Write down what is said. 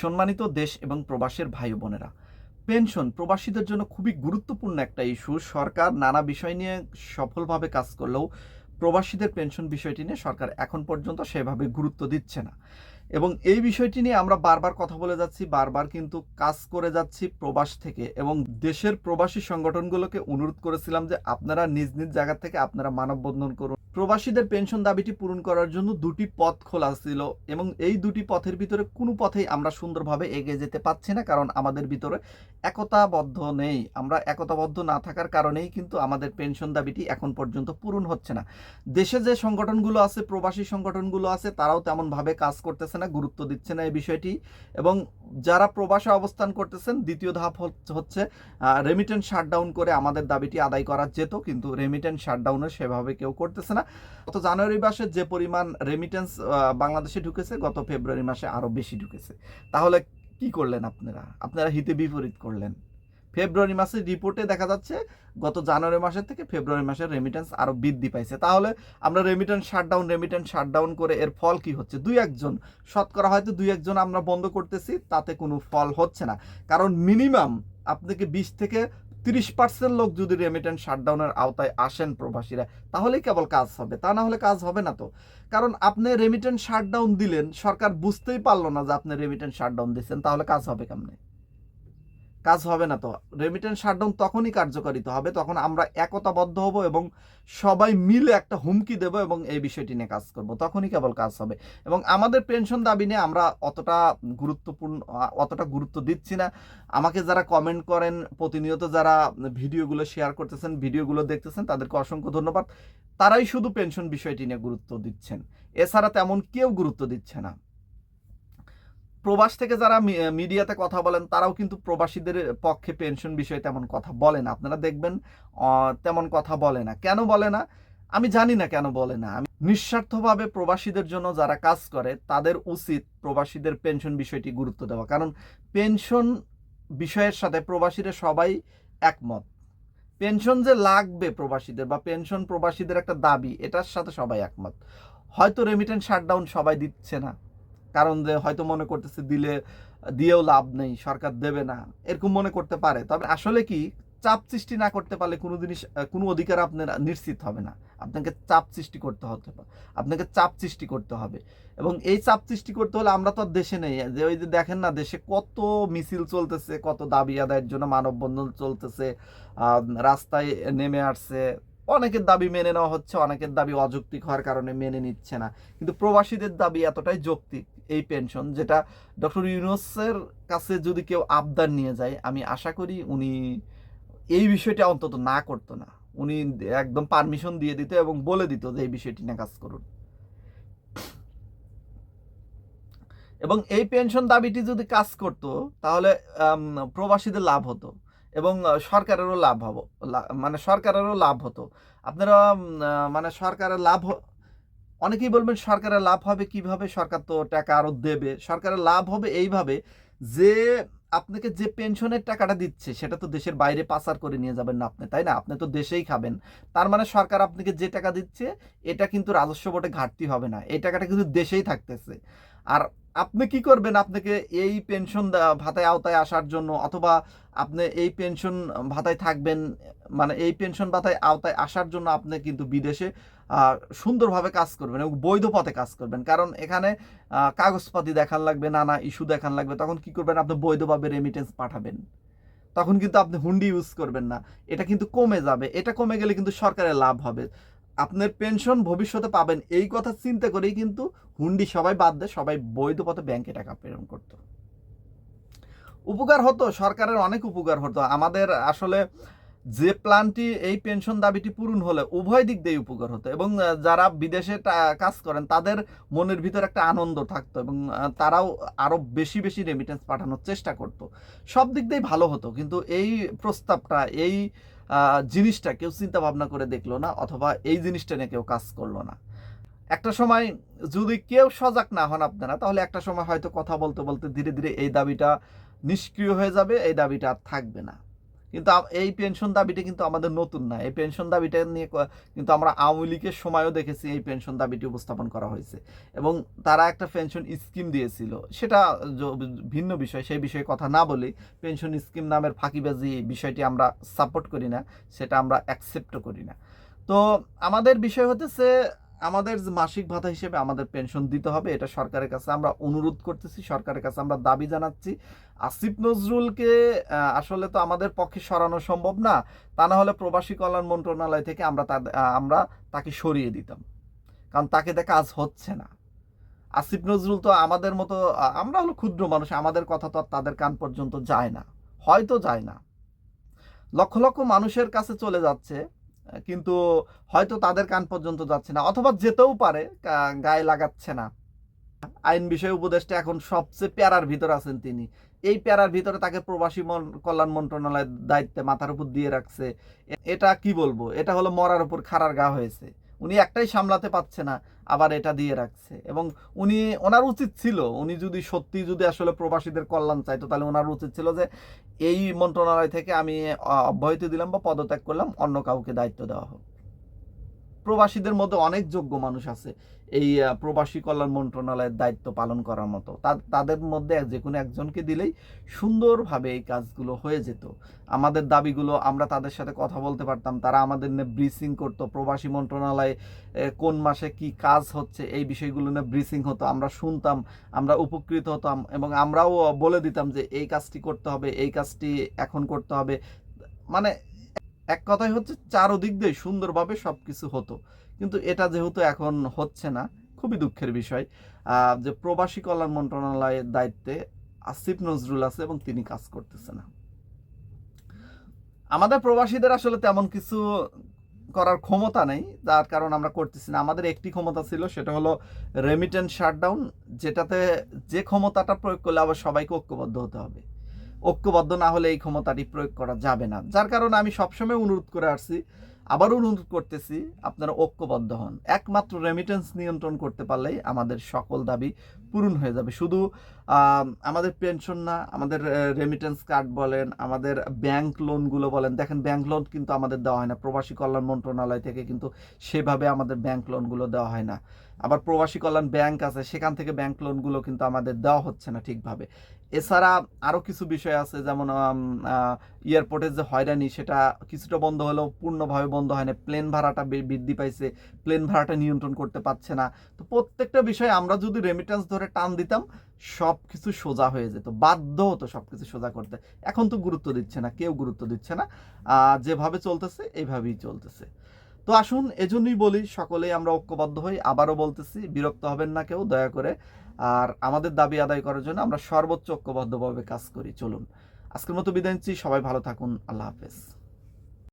সম্মানিত দেশ এবং প্রবাসের ভাই বোনেরা, পেনশন প্রবাসীদের জন্য খুবই গুরুত্বপূর্ণ একটা ইস্যু। সরকার নানা বিষয় নিয়ে সফলভাবে কাজ করলেও প্রবাসীদের পেনশন বিষয়টি নিয়ে সরকার এখন পর্যন্ত সেভাবে গুরুত্ব দিচ্ছে না। এবং এই বিষয়টি নিয়ে আমরা বারবার কথা বলে যাচ্ছি, বারবার কিন্তু কাজ করে যাচ্ছি প্রবাস থেকে। এবং দেশের প্রবাসী সংগঠনগুলোকে অনুরোধ করেছিলাম যে আপনারা নিজ নিজ জায়গা থেকে আপনারা মানববন্ধন করুন প্রবাসীদের পেনশন দাবিটি পূরণ করার জন্য দুটি পথ খোলা ছিল এবং এই দুটি পথের ভিতরে কোনো পথেই আমরা সুন্দরভাবে এগিয়ে যেতে পারছি না, কারণ আমাদের ভিতরে একতাবদ্ধ নেই। আমরা একতাবদ্ধ না থাকার কারণেই কিন্তু আমাদের পেনশন দাবিটি এখন পর্যন্ত পূরণ হচ্ছে না। দেশে যে সংগঠনগুলো আছে, প্রবাসী সংগঠনগুলো আছে, তারাও তেমনভাবে কাজ করতেছে না, গুরুত্ব দিচ্ছে না এই বিষয়টি এবং যারা প্রবাসে অবস্থান করতেছেন, দ্বিতীয় ধাপ হচ্ছে- রেমিটেন্স শাটডাউন করে আমাদের দাবিটি আদায় করা যেত, কিন্তু রেমিটেন্স শাটডাউনে সেভাবে কেউ করতেছে না। গত জানুয়ারি মাসে যে পরিমাণ রেমিটেন্স বাংলাদেশে ঢুকেছে, গত ফেব্রুয়ারি মাসে আরও বেশি ঢুকেছে। তাহলে কি করলেন আপনারা? আপনারা হিতে বিপরীত করলেন। ফেব্রুয়ারি মাসের রিপোর্টে দেখা যাচ্ছে গত জানুয়ারি মাসের থেকে ফেব্রুয়ারি মাসের রেমিটেন্স আরও বৃদ্ধি পাইছে। তাহলে আমরা রেমিটেন্স শাটডাউন রেমিটেন্স শাটডাউন করে এর ফল কি হচ্ছে? দুই একজন, শতকরা হয়তো দুই একজন আমরা বন্ধ করতেছি, তাতে কোনো ফল হচ্ছে না। কারণ মিনিমাম আপনাকে বিশ থেকে তিরিশ পার্সেন্ট লোক যদি রেমিটেন্স শাটডাউনের আওতায় আসেন প্রবাসীরা, তাহলেই কেবল কাজ হবে। তা না হলে কাজ হবে না তো। কারণ আপনি রেমিটেন্স শাটডাউন দিলেন, সরকার বুঝতেই পারল না যে আপনি রেমিটেন্স শাটডাউন দিচ্ছেন তাহলে কাজ হবে কেমনে? কাজ হবে না তো। রেমিটেন্স শাটডাউন তখনই কার্যকারিত হবে, তখন আমরা একতাবদ্ধ হব এবং সবাই মিলে একটা হুমকি দেব এবং এই বিষয়টি নিয়ে কাজ করব। তখনই কেবল কাজ হবে। এবং আমাদের পেনশন দাবি নিয়ে আমরা অতটা গুরুত্বপূর্ণ, অতটা গুরুত্ব দিচ্ছি না। আমাকে যারা কমেন্ট করেন, প্রতিনিয়ত যারা ভিডিওগুলো শেয়ার করতেছেন, ভিডিওগুলো দেখতেছেন, তাদেরকে অসংখ্য ধন্যবাদ। তারাই শুধু পেনশন বিষয়টি নিয়ে গুরুত্ব দিচ্ছেন। এছাড়া তেমন কেউ গুরুত্ব দিচ্ছে না। প্রবাস থেকে যারা মিডিয়াতে কথা বলেন, তারাও কিন্তু প্রবাসীদের পক্ষে পেনশন বিষয়ে তেমন কথা বলে না। আপনারা দেখবেন তেমন কথা বলে না। কেন বলে না? আমি জানি না কেন বলে না। আমি নিঃস্বার্থভাবে প্রবাসীদের জন্য যারা কাজ করে, তাদের উচিত প্রবাসীদের পেনশন বিষয়টি গুরুত্ব দেওয়া। কারণ পেনশন বিষয়ের সাথে প্রবাসীরা সবাই একমত। পেনশন যে লাগবে প্রবাসীদের বা পেনশন প্রবাসীদের একটা দাবি, এটার সাথে সবাই একমত। হয়তো রেমিটেন্স শাটডাউন সবাই দিচ্ছে না। কারণ যে হয়তো মনে করতেছে দিলে, দিয়েও লাভ নেই, সরকার দেবে না, এরকম মনে করতে পারে। তবে আসলে কি, চাপ সৃষ্টি না করতে পারলে কোনো জিনিস কোনো অধিকার আপনার নিশ্চিত হবে না। আপনাকে চাপ সৃষ্টি করতে হতে আপনাকে চাপ সৃষ্টি করতে হবে। এবং এই চাপ সৃষ্টি করতে হলে আমরা তো আর দেশে নেই। যে ওই যে দেখেন না, দেশে কত মিছিল চলতেছে, কত দাবি আদায়ের জন্য মানববন্ধন চলতেছে রাস্তায় নেমে আসছে। অনেকের দাবি মেনে নেওয়া হচ্ছে, অনেকের দাবি অযৌক্তিক হওয়ার কারণে মেনে নিচ্ছে না। কিন্তু প্রবাসীদের দাবি এতটাই যৌক্তিক এই পেনশন যেটা ডক্টর ইউনুসের কাছে যদি কেউ আবদার নিয়ে যায়, আমি আশা করি উনি এই বিষয়টা অন্তত না করতো না। উনি একদম পারমিশন দিয়ে দিত এবং বলে দিত যে এই বিষয়টি নিয়ে কাজ করুন। এবং এই পেনশন দাবিটি যদি কাজ করত, তাহলে প্রবাসীদের লাভ হতো এবং সরকারেরও লাভ হব মানে সরকারেরও লাভ হতো। আপনারা মানে সরকারের লাভ অনেকেই বলবেন সরকারের লাভ হবে, কীভাবে সরকার তো টাকা আরও দেবে? সরকারের লাভ হবে এইভাবে যে আপনাকে যে পেনশনের টাকাটা দিচ্ছে, সেটা তো দেশের বাইরে পাচার করে নিয়ে যাবেন না আপনি, তাই না? আপনি তো দেশেই খাবেন। তার মানে সরকার আপনাকে যে টাকা দিচ্ছে, এটা কিন্তু রাজস্ব বোর্ডে ঘাটতি হবে না। এই টাকাটা কিন্তু দেশেই থাকতেছে। আর আপনি কি করবেন? আপনাকে এই পেনশন ভাতায় আওতায় আসার জন্য অথবা আপনি এই পেনশন ভাতায় থাকবেন মানে এই পেনশন ভাতায় আওতায় আসার জন্য আপনি কিন্তু বিদেশে সুন্দরভাবে কাজ করবেন এবং বৈধ পথে কাজ করবেন। কারণ এখানে কাগজপাতি দেখান লাগবে, নানা ইস্যু দেখান লাগবে। তখন কি করবেন? আপনি বৈধভাবে রেমিটেন্স পাঠাবেন। তখন কিন্তু আপনি হুন্ডি ইউজ করবেন না। এটা কিন্তু কমে যাবে। এটা কমে গেলে কিন্তু সরকারের লাভ হবে। আপনার পেনশন ভবিষ্যতে পাবেন। এই কথা চিন্তা করেই কিন্তু হুন্ডি সবাই বাদ দেয়, সবাই বৈধ পথে ব্যাংকে টাকা প্রেরণ করতো। উপকার হতো, সরকারের অনেক উপকার হতো। আমাদের আসলে যে প্ল্যানটি, এই পেনশন দাবিটি পূরণ হলে উভয় দিক দিয়ে উপকার হতো এবং যারা বিদেশে কাজ করেন, তাদের মনের ভিতর একটা আনন্দ থাকতো এবং তারাও আরও বেশি বেশি রেমিটেন্স পাঠানোর চেষ্টা করতো। সব দিক দিয়েই ভালো হতো, কিন্তু এই প্রস্তাবটা, এই জিনিসটা কেউ চিন্তা ভাবনা করে দেখল না অথবা এই জিনিসটা নিয়ে কেউ কাজ করল না। একটা সময় যদি কেউ সজাগ না হন আপনারা, তাহলে একটা সময় হয়তো কথা বলতে বলতে ধীরে ধীরে এই দাবিটা নিষ্ক্রিয় হয়ে যাবে, এই দাবিটা আর থাকবে না। কিন্তু এই পেনশন দাবিটা কিন্তু আমাদের নতুন না। এই পেনশন দাবিটা নিয়ে কিন্তু আমরা আওয়ামী লীগের সময়ও দেখেছি এই পেনশন দাবিটি উপস্থাপন করা হয়েছে। এবং তারা একটা পেনশন স্কিম দিয়েছিল। সেটা ভিন্ন বিষয়, সেই বিষয়ে কথা না বলি পেনশন স্কিম নামের ফাঁকিবাজি বিষয়টি আমরা সাপোর্ট করি না, সেটা আমরা অ্যাকসেপ্টও করি না। তো আমাদের বিষয় হতেছে আমাদের মাসিক ভাতা হিসেবে আমাদের পেনশন দিতে হবে, এটা সরকারের কাছে আমরা অনুরোধ করতেছি, সরকারের কাছে আমরা দাবি জানাচ্ছি। আসিফ নজরুলকে আসলে তো আমাদের পক্ষে সরানো সম্ভব না, তা না হলে প্রবাসী কল্যাণ মন্ত্রণালয় থেকে আমরা আমরা তাকে সরিয়ে দিতাম। কারণ তাকে দেখা কাজ হচ্ছে না। আসিফ নজরুল তো আমাদের মতো আমরা হলো ক্ষুদ্র মানুষ, আমাদের কথা তো আর তাদের কান পর্যন্ত যায় না। হয়তো যায় না। লক্ষ লক্ষ মানুষের কাছে চলে যাচ্ছে। কিন্তু হয়তো তাদের কান পর্যন্ত যাচ্ছে না, অথবা যেতেও পারে গায়ে লাগাচ্ছে না। আইন বিষয় উপদেষ্টা এখন সবচেয়ে প্যারার ভিতর আছেন তিনি। এই প্যারার ভিতরে তাকে প্রবাসী কল্যাণ মন্ত্রণালয়ের দায়িত্বে মাথার উপর দিয়ে রাখছে। এটা কি বলব? এটা হলো মরার উপর খাড়ার গা হয়েছে। উনি একটাই সামলাতে পারছে না, আবার এটা দিয়ে রাখছে। এবং উনি, ওনার উচিত ছিল, উনি যদি সত্যি যদি আসলে প্রবাসীদের কল্যাণ চাইতো, তাহলে ওনার উচিত ছিল যে এই মন্ত্রণালয় থেকে আমি অব্যাহতি দিলাম বা পদত্যাগ করলাম, অন্য কাউকে দায়িত্ব দেওয়া হোক। প্রবাসীদের মধ্যে অনেক যোগ্য মানুষ আছে। এই প্রবাসী কল্যাণ মন্ত্রণালয়ের দায়িত্ব পালন করার মতো। তাদের মধ্যে যে কোনো একজনকে দিলেই সুন্দরভাবে এই কাজগুলো হয়ে যেত। আমাদের দাবিগুলো আমরা তাদের সাথে কথা বলতে পারতাম, তারা আমাদের নিয়ে ব্রিফিং করতো, প্রবাসী মন্ত্রণালয়ে কোন মাসে কি কাজ হচ্ছে, এই বিষয়গুলো নিয়ে ব্রিফিং হতো। আমরা শুনতাম, আমরা উপকৃত হতাম এবং আমরাও বলে দিতাম যে, এই কাজটি করতে হবে, এই কাজটি এখন করতে হবে। মানে এক কথায় হচ্ছে চারোদিক দিয়ে সুন্দরভাবে সব কিছু হতো। কিন্তু এটা যেহেতু এখন হচ্ছে না, খুবই দুঃখের বিষয়। যে প্রবাসী কল্যাণ মন্ত্রণালয়ের দায়িত্বে আসিফ নজরুল আছে এবং তিনি কাজ করতেছে না আমাদের প্রবাসীদের আসলে তেমন কিছু করার ক্ষমতা নেই, যার কারণ আমরা করতেছি না। আমাদের একটি ক্ষমতা ছিল, সেটা হলো রেমিটেন্স শাটডাউন যেটাতে যে ক্ষমতাটা প্রয়োগ করলে আবার সবাইকে ঐক্যবদ্ধ হতে হবে। ঐক্যবদ্ধ না হলে এই ক্ষমতাটি প্রয়োগ করা যাবে না। যার কারণে আমি সবসময় অনুরোধ করে আসছি, আবারও অনুরোধ করতেছি, আপনারা ঐক্যবদ্ধ হন। একমাত্র রেমিটেন্স নিয়ন্ত্রণ করতে পারলেই আমাদের সকল দাবি পূরণ হয়ে যাবে। শুধু আমাদের পেনশন না, আমাদের রেমিটেন্স কার্ড বলেন, আমাদের ব্যাংক লোনগুলো বলেন। দেখেন ব্যাংক লোন কিন্তু আমাদের দেওয়া হয় না। প্রবাসী কল্যাণ মন্ত্রণালয় থেকে কিন্তু সেভাবে আমাদের ব্যাংক লোনগুলো দেওয়া হয় না। আবার প্রবাসী কল্যাণ ব্যাংক আছে, সেখান থেকে ব্যাংক লোনগুলো কিন্তু আমাদের দেওয়া হচ্ছে না ঠিকভাবে। এছাড়া আরও কিছু বিষয় আছে, যেমন এয়ারপোর্টের যে হয়রানি, সেটা কিছুটা বন্ধ হলেও পূর্ণভাবে বন্ধ হয় না। প্লেন ভাড়াটা বৃদ্ধি পাইছে, প্লেন ভাড়াটা নিয়ন্ত্রণ করতে পারছে না। তো প্রত্যেকটা বিষয়ে আমরা যদি রেমিটেন্স ধরে টান দিতাম সব কিছু সোজা হয়ে যেত, বাধ্য হতো সব কিছু সোজা করতে। এখন তো গুরুত্ব দিচ্ছে না, কেউ গুরুত্ব দিচ্ছে না। যেভাবে চলতেছে, এইভাবেই চলতেছে। তো আসুন, এজন্যই বলি, সকলেই আমরা ঐক্যবদ্ধ হই। আবারও বলতেছি, বিরক্ত হবেন না কেউ, দয়া করে। আর আমাদের দাবি আদায় করার জন্য আমরা সর্বোচ্চ ঐক্যবদ্ধভাবে কাজ করি। চলুন, আজকের মতো বিদায় নিচ্ছি। সবাই ভালো থাকুন। আল্লাহ হাফেজ।